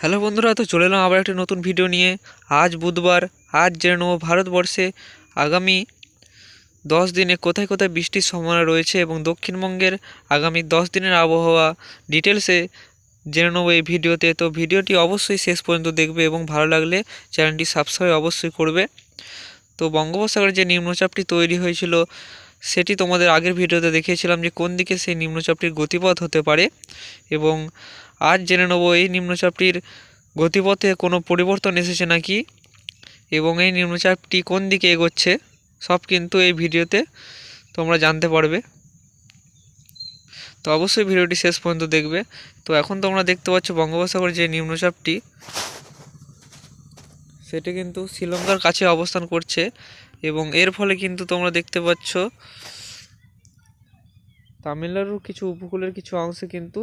Hello বন্ধুরা, তো চলে এলাম আবার একটা নতুন ভিডিও নিয়ে। আজ বুধবার, আজ জেনে নেব ভারতবর্ষে আগামী দশ দিনে কোথায় কোথায় বৃষ্টির সম্ভাবনা রয়েছে এবং দক্ষিণবঙ্গের আগামী দশ দিনের আবহাওয়া ডিটেলসে জেনে নেব এই ভিডিওতে। তো ভিডিওটি অবশ্যই শেষ পর্যন্ত দেখবে এবং ভালো লাগলে চ্যানেলটি সাবস্ক্রাইব অবশ্যই করবে। তো বঙ্গোপসাগরে যে নিম্নচাপটি তৈরি হয়েছিল, সেটি তোমাদের আগের ভিডিওতে দেখিয়েছিলাম যে কোন দিকে সেই নিম্নচাপটির গতিপথ হতে পারে এবং আজ জেনে নেব এই নিম্নচাপটির গতিপথে কোনো পরিবর্তন এসেছে নাকি এবং এই নিম্নচাপটি কোন দিকে এগোচ্ছে, সব কিন্তু এই ভিডিওতে তোমরা জানতে পারবে। তো অবশ্যই ভিডিওটি শেষ পর্যন্ত দেখবে। তো এখন তোমরা দেখতে পাচ্ছ বঙ্গোপসাগর যে নিম্নচাপটি, সেটি কিন্তু শ্রীলঙ্কার কাছে অবস্থান করছে এবং এর ফলে কিন্তু তোমরা দেখতে পাচ্ছ তামিলনাড়ুর কিছু উপকূলের কিছু অংশে কিন্তু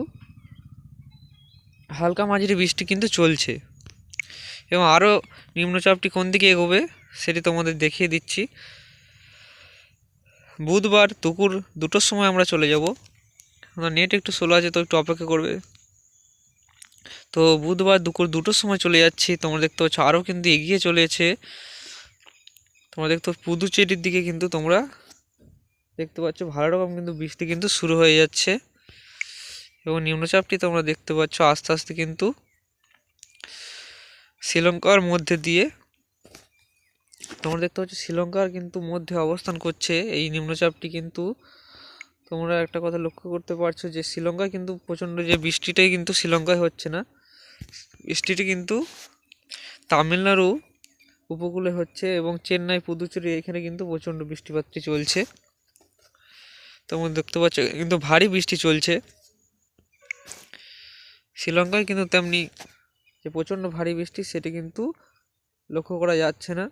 হালকা মাঝারি বৃষ্টি কিন্তু চলছে। এবং আরও নিম্নচাপটি কোন দিকে এগোবে সেটি তোমাদের দেখিয়ে দিচ্ছি। বুধবার দুপুর দুটোর সময় আমরা চলে যাব। নেট একটু স্লো আছে, তো একটু অপেক্ষা করবে। তো বুধবার দুপুর দুটোর সময় চলে যাচ্ছি। তোমরা দেখতে পাচ্ছ আরও কিন্তু এগিয়ে চলেছে। তোমরা দেখতে পুদুচেরির দিকে কিন্তু তোমরা দেখতে পাচ্ছ ভালো রকম কিন্তু বৃষ্টি কিন্তু শুরু হয়ে যাচ্ছে। এবং নিম্নচাপটি তোমরা দেখতে পাচ্ছ আস্তে আস্তে কিন্তু শ্রীলঙ্কার মধ্যে দিয়ে। তোমরা দেখতে পাচ্ছ শ্রীলঙ্কার কিন্তু মধ্যে অবস্থান করছে। এই নিম্নচাপটি কিন্তু তোমরা একটা কথা লক্ষ্য করতে পারছ যে শ্রীলঙ্কায় কিন্তু প্রচণ্ড যে বৃষ্টিটাই কিন্তু শ্রীলঙ্কায় হচ্ছে না। বৃষ্টিটি কিন্তু তামিলনাড়ু উপকূলে হচ্ছে এবং চেন্নাই, পুদুচেরি এখানে কিন্তু প্রচণ্ড বৃষ্টিপাতটি চলছে। তোমরা দেখতে পাচ্ছ, কিন্তু ভারী বৃষ্টি চলছে। শ্রীলঙ্কায় কিন্তু তেমনি যে প্রচণ্ড ভারী বৃষ্টি সেটি কিন্তু লক্ষ্য করা যাচ্ছে না।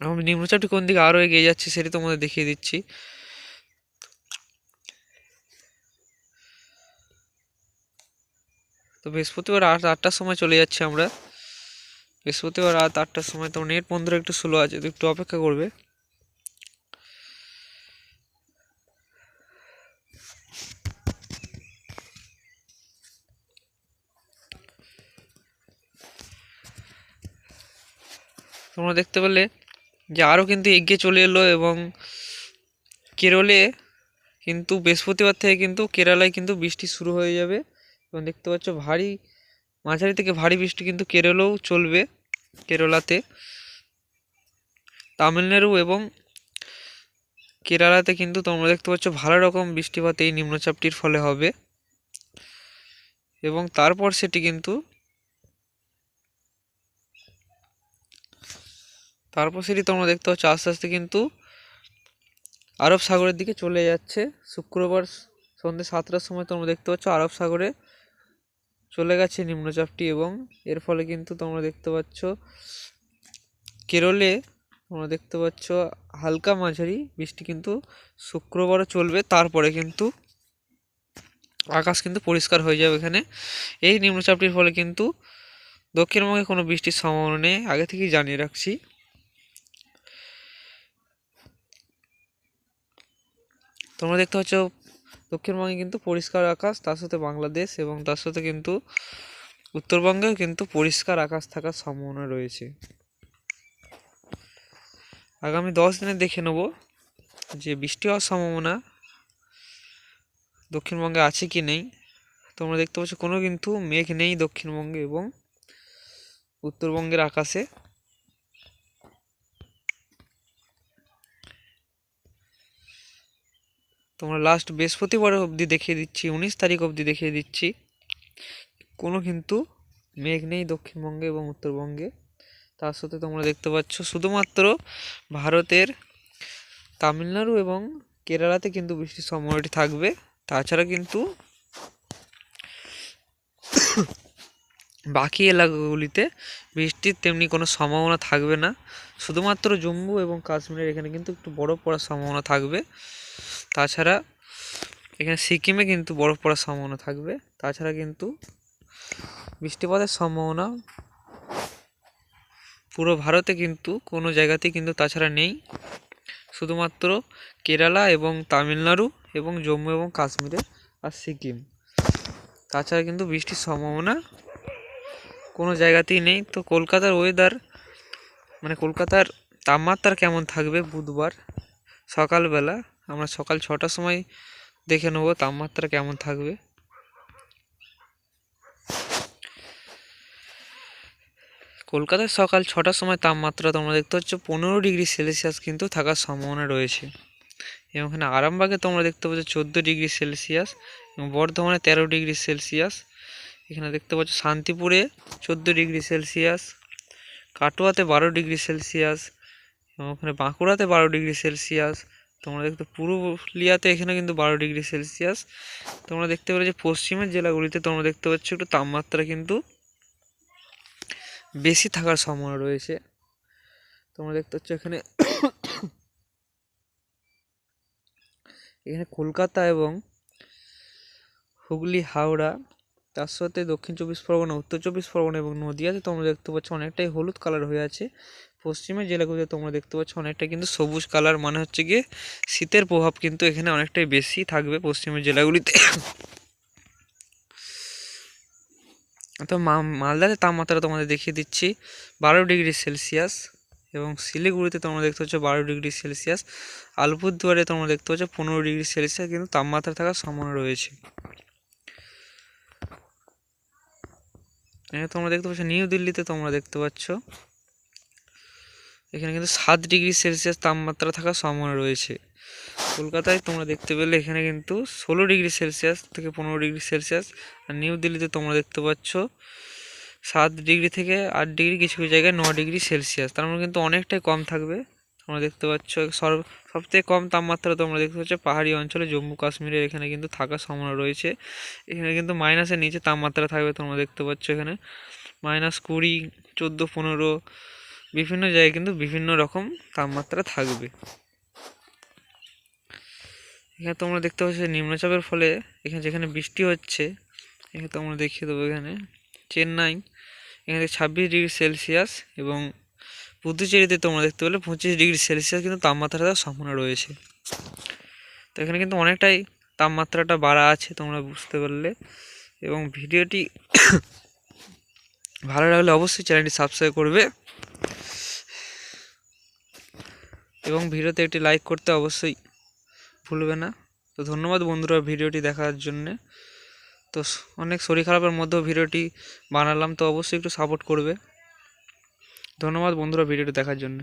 আমি নিম্নচাপটি কোন দিকে আরও এগিয়ে যাচ্ছে সেটি তোমাদের দেখিয়ে দিচ্ছি। তো বৃহস্পতিবার রাত আটটার সময় চলে যাচ্ছি আমরা। বৃহস্পতিবার রাত আটটার সময়, তো নেট বন্ধুরা একটু স্লো আছে একটু অপেক্ষা করবে। তোমরা দেখতে পেলে যে আরও কিন্তু এগিয়ে চলে এলো এবং কেরলে কিন্তু বৃহস্পতিবার থেকে কিন্তু কেরালায় কিন্তু বৃষ্টি শুরু হয়ে যাবে। এবং দেখতে পাচ্ছ ভারী, মাঝারি থেকে ভারী বৃষ্টি কিন্তু কেরলেও চলবে, কেরালাতে। তামিলনাড়ু এবং কেরালাতে কিন্তু তোমরা দেখতে পাচ্ছ ভালো রকম বৃষ্টিপাত এই নিম্নচাপটির ফলে হবে। এবং তারপর সেটি কিন্তু তারপর সেটি তোমরা দেখতে পাচ্ছ, আস্তে আস্তে কিন্তু আরব সাগরের দিকে চলে যাচ্ছে। শুক্রবার সন্ধ্যে সাতটার সময় তোমরা দেখতে পাচ্ছ, আরব সাগরে চলে গেছে নিম্নচাপটি এবং এর ফলে কিন্তু তোমরা দেখতে পাচ্ছ, কেরলে তোমরা দেখতে পাচ্ছ হালকা মাঝারি বৃষ্টি কিন্তু শুক্রবারও চলবে। তারপরে কিন্তু আকাশ কিন্তু পরিষ্কার হয়ে যাবে এখানে। এই নিম্নচাপটির ফলে কিন্তু দক্ষিণবঙ্গে কোনো বৃষ্টির সম্ভাবনা নেই, আগে থেকেই জানিয়ে রাখছি। তোমরা দেখতে পাচ্ছ দক্ষিণবঙ্গে কিন্তু পরিষ্কার আকাশ, তার সাথে বাংলাদেশ এবং তার সাথে কিন্তু উত্তরবঙ্গেও কিন্তু পরিষ্কার আকাশ থাকার সম্ভাবনা রয়েছে। আগামী দশ দিনে দেখে নেব যে বৃষ্টি হওয়ার সম্ভাবনা দক্ষিণবঙ্গে আছে কি নেই। তোমরা দেখতে পাচ্ছ কোনো কিন্তু মেঘ নেই দক্ষিণবঙ্গে এবং উত্তরবঙ্গের আকাশে। তোমরা লাস্ট বৃহস্পতিবার অবধি দেখিয়ে দিচ্ছি, উনিশ তারিখ অবধি দেখিয়ে দিচ্ছি। কোনো কিন্তু মেঘ নেই দক্ষিণবঙ্গে এবং উত্তরবঙ্গে। তার সাথে তোমরা দেখতে পাচ্ছ শুধুমাত্র ভারতের তামিলনাড়ু এবং কেরালাতে কিন্তু বৃষ্টির সম্ভাবনাটি থাকবে। তাছাড়া কিন্তু বাকি এলাকাগুলিতে বৃষ্টির তেমনি কোনো সম্ভাবনা থাকবে না। শুধুমাত্র জম্মু এবং কাশ্মীরের এখানে কিন্তু একটু বরফ পড়ার সম্ভাবনা থাকবে। তাছাড়া এখানে সিকিমে কিন্তু বরফ পড়ার সম্ভাবনা থাকবে। তাছাড়া কিন্তু বৃষ্টিপাতের সম্ভাবনা পুরো ভারতে কিন্তু কোনো জায়গাতেই কিন্তু তাছাড়া নেই। শুধুমাত্র কেরালা এবং তামিলনাড়ু এবং জম্মু এবং কাশ্মীরে আর সিকিম। তাছাড়া কিন্তু বৃষ্টির সম্ভাবনা কোনো জায়গাতেই নেই। তো কলকাতার ওয়েদার মানে কলকাতার তাপমাত্রা কেমন থাকবে বুধবার সকালবেলা? আমরা সকাল ছটার সময় দেখে নেব তাপমাত্রা কেমন থাকবে। কলকাতায় সকাল ছটার সময় তাপমাত্রা তোমরা দেখতে পাচ্ছ পনেরো ডিগ্রি সেলসিয়াস কিন্তু থাকার সম্ভাবনা রয়েছে। এবং এখানে আরামবাগে তোমরা দেখতে পাচ্ছ চোদ্দ ডিগ্রি সেলসিয়াস এবং বর্ধমানে তেরো ডিগ্রি সেলসিয়াস। এখানে দেখতে পাচ্ছ শান্তিপুরে চোদ্দ ডিগ্রি সেলসিয়াস, কাটোয়াতে বারো ডিগ্রি সেলসিয়াস এবং ওখানে বাঁকুড়াতে বারো ডিগ্রি সেলসিয়াস। তোমরা দেখতে পুরুলিয়াতে এখানে কিন্তু বারো ডিগ্রি সেলসিয়াস। তোমরা দেখতে পাচ্ছ যে পশ্চিমের জেলাগুলিতে তোমরা দেখতে পাচ্ছ একটু তাপমাত্রা কিন্তু বেশি থাকার সম্ভাবনা রয়েছে। তোমরা দেখতে পাচ্ছ এখানে এখানে কলকাতা এবং হুগলি, হাওড়া, তার সাথে দক্ষিণ চব্বিশ পরগনা, উত্তর চব্বিশ পরগনা এবং নদিয়াতে তোমরা দেখতে পাচ্ছ অনেকটাই হলুদ কালার হয়ে আছে। পশ্চিমের জেলাগুলিতে তোমরা দেখতে পাচ্ছ অনেকটা কিন্তু সবুজ কালার মানে হচ্ছে গিয়ে শীতের প্রভাব কিন্তু এখানে অনেকটাই বেশি থাকবে পশ্চিমের জেলাগুলিতে। তো মালদাতে তাপমাত্রা তোমাদের দেখিয়ে দিচ্ছি বারো ডিগ্রি সেলসিয়াস এবং শিলিগুড়িতে তোমরা দেখতে পাচ্ছ বারো ডিগ্রি সেলসিয়াস। আলিপুরদুয়ারে তোমরা দেখতে পাচ্ছ পনেরো ডিগ্রি সেলসিয়াস, কিন্তু তাপমাত্রা থাকার সম্ভাবনা রয়েছে। তোমরা দেখতে পাচ্ছ নিউ দিল্লিতে তোমরা দেখতে পাচ্ছ এখানে কিন্তু সাত ডিগ্রি সেলসিয়াস তাপমাত্রা থাকার সম্ভাবনা রয়েছে। কলকাতায় তোমরা দেখতে পেলে এখানে কিন্তু ষোলো ডিগ্রি সেলসিয়াস থেকে পনেরো ডিগ্রি সেলসিয়াস আর নিউ দিল্লিতে তোমরা দেখতে পাচ্ছ সাত ডিগ্রি থেকে আট ডিগ্রি কিছু কিছু জায়গায় ন ডিগ্রি সেলসিয়াস। তার মানে কিন্তু অনেকটাই কম থাকবে। তোমরা দেখতে পাচ্ছ সর্ব, সবথেকে কম তাপমাত্রা তোমরা দেখতে পাচ্ছ পাহাড়ি অঞ্চলে জম্মু কাশ্মীরের এখানে কিন্তু থাকার সম্ভাবনা রয়েছে। এখানে কিন্তু মাইনাসের নিচে তাপমাত্রা থাকবে তোমরা দেখতে পাচ্ছ এখানে। মাইনাস কুড়ি, চোদ্দ, পনেরো বিভিন্ন জায়গায় কিন্তু বিভিন্ন রকম তাপমাত্রা থাকবে। এখানে তোমরা দেখতে পাচ্ছ নিম্নচাপের ফলে এখানে যেখানে বৃষ্টি হচ্ছে, এখানে তোমরা দেখিয়ে দেবো এখানে চেন্নাই। এখানে ছাব্বিশ ডিগ্রি সেলসিয়াস এবং পুদুচেরিতে তোমরা দেখতে পেলে পঁচিশ ডিগ্রি সেলসিয়াস কিন্তু তাপমাত্রাটা সম্ভাবনা রয়েছে। তো এখানে কিন্তু অনেকটাই তাপমাত্রাটা বাড়া আছে তোমরা বুঝতে পারলে। এবং ভিডিওটি ভালো লাগলে অবশ্যই চ্যানেলটি সাবস্ক্রাইব করবে। এবং ভিডিওতে একটি লাইক করতে অবশ্যই ভুলবে না। তো ধন্যবাদ বন্ধুরা ভিডিওটি দেখার জন্যে। তো অনেক শরীর খারাপের মধ্যেও ভিডিওটি বানালাম, তো অবশ্যই একটু সাপোর্ট করবে। ধন্যবাদ বন্ধুরা ভিডিওটি দেখার জন্য।